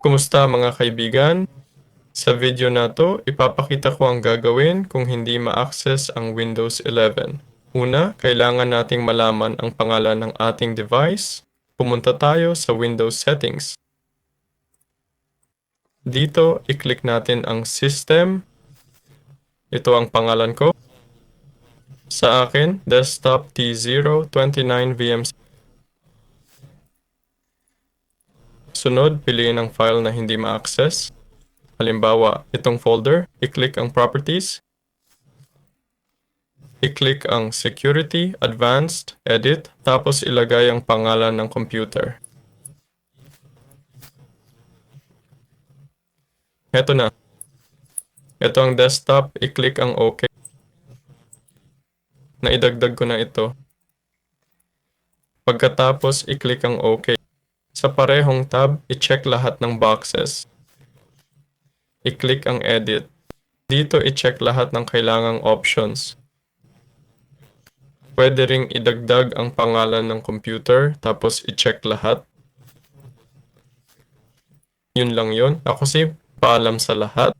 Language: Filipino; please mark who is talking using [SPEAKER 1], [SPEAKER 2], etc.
[SPEAKER 1] Kumusta mga kaibigan? Sa video na to, ipapakita ko ang gagawin kung hindi ma-access ang Windows 11. Una, kailangan nating malaman ang pangalan ng ating device. Pumunta tayo sa Windows Settings. Dito, i-click natin ang System. Ito ang pangalan ko. Sa akin, Desktop T029VMC. Sunod, piliin ang file na hindi ma-access. Halimbawa, itong folder, i-click ang Properties. I-click ang Security, Advanced, Edit, tapos ilagay ang pangalan ng computer. Heto na. Ito ang desktop, i-click ang OK. Naidagdag ko na ito. Pagkatapos, i-click ang OK. Sa parehong tab, i-check lahat ng boxes. I-click ang Edit. Dito, i-check lahat ng kailangang options. Pwede ring idagdag ang pangalan ng computer, tapos i-check lahat. Yun lang yun. Ako si paalam sa lahat.